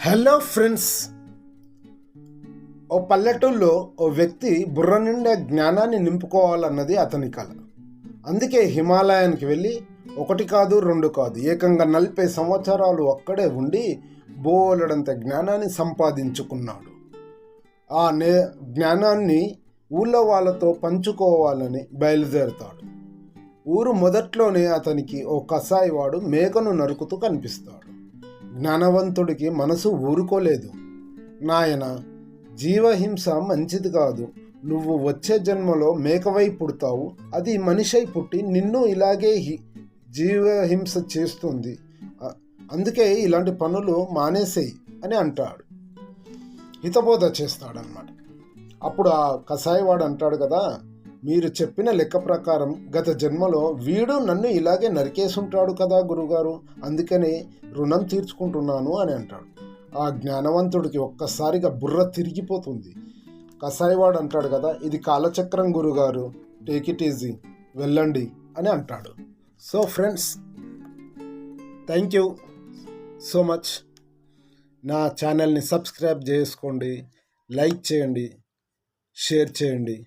Hello friends ఓ పల్లెటూళ్ళలో ఓ వ్యక్తి బుర్ర నిండా జ్ఞానాన్ని నింపుకోవాలన్నది అతని కల. అందుకే హిమాలయానికి వెళ్ళి ఒకటి కాదు రెండు కాదు ఏకంగా నలభై సంవత్సరాలు అక్కడే ఉండి బోలెడంత జ్ఞానాన్ని సంపాదించుకున్నాడు. ఆ నే జ్ఞానాన్ని ఊళ్ళో వాళ్ళతో పంచుకోవాలని బయలుదేరుతాడు. ఊరు మొదట్లోనే అతనికి ఓ కసాయివాడు మేకను నరుకుతూ కనిపిస్తాడు. జ్ఞానవంతుడికి మనసు ఊరుకోలేదు. నాయన జీవహింస మంచిది కాదు. నువ్వు వచ్చే జన్మలో మేకవై పుడతావు. అది మనిషై పుట్టి నిన్ను ఇలాగే హి- జీవహింస చేస్తుంది. అందుకే ఇలాంటి పనులు మానేసేయి అని అంటాడు. హితబోధ చేస్తాడనమాట అప్పుడు ఆ కసాయివాడు అంటాడు కదా మీరు చెప్పిన లెక్క ప్రకారం గత జన్మలో వీడు నన్ను ఇలాగే నరికేసుంటాడు కదా గురుగారు అందుకని రుణం తీర్చుకుంటున్నాను అని అంటాడు. ఆ జ్ఞానవంతుడికి ఒక్కసారిగా బుర్ర తిరిగిపోతుంది. కసాయివాడు అంటాడు కదా ఇది కాలచక్రం గురుగారు టేక్ ఇట్ ఈజీ. వెళ్ళండి అని అంటాడు. So friends thank you so much. నా ఛానల్ని సబ్స్క్రైబ్ చేసుకోండి లైక్ చేయండి షేర్ చేయండి.